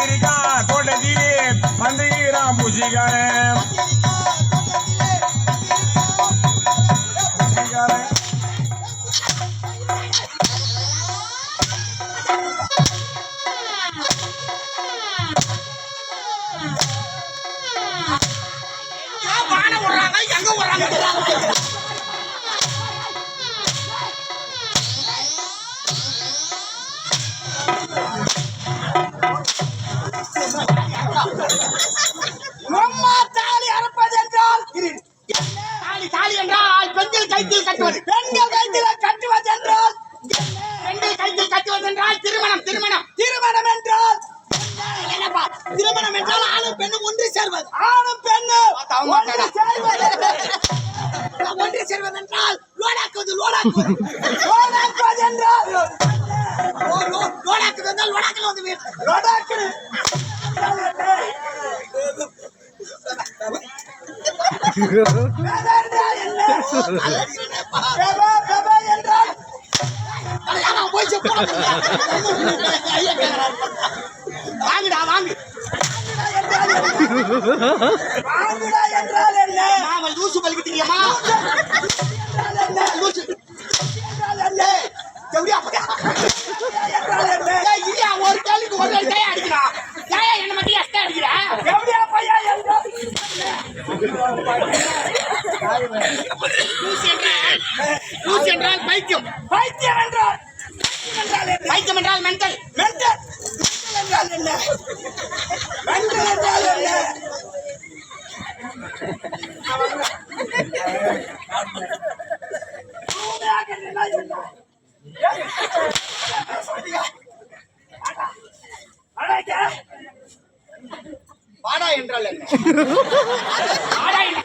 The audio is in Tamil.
கத்திரிக்காய் தோட்டத்திலே மந்திரம் பூசிக்காரன் எங்க அம்மா தாலி அறுப்பது என்றால். தாலி தாலி என்றால் பெண்கள் கைத்தில் கட்டுவது. பெண்கள் கைத்தில கட்டுவது என்றால் பெண்கள் கைத்தில் கட்டுவது என்றால் திருமணம் திருமணம். திருமணம் என்றால் என்னப்பா? திருமணம் என்றால் ஆணும் பெண்ணும் ஒன்று சேர்வது. ஆணும் பெண்ணும் ஒன்று? சேர்வது. ஒன்று சேர்வது என்றால் லோடாக்குவது லோடாக்குவது. லோடாக்குவது என்றால் லோ- லோ- லோடாக்குவது என்றால் லோடாக்கில் வந்து வீடு. லோடாக்குது. பெப வாங்குடா வாங்கு வாங்குடா என்றால் என்ன நாம லூசு பலிக்கிட்டீங்கம்மா லூசு என்றால் என்ன எப்படியா லூசு என்றால் பைத்தியம். பைத்தியம் என்றால்? பைத்தியம் என்றால் மென்டல் மென்டல் என்றால் என்ன மென்டல் என்றால் என்ன. வாடா என்றால் என்ன? வாடா என்றால்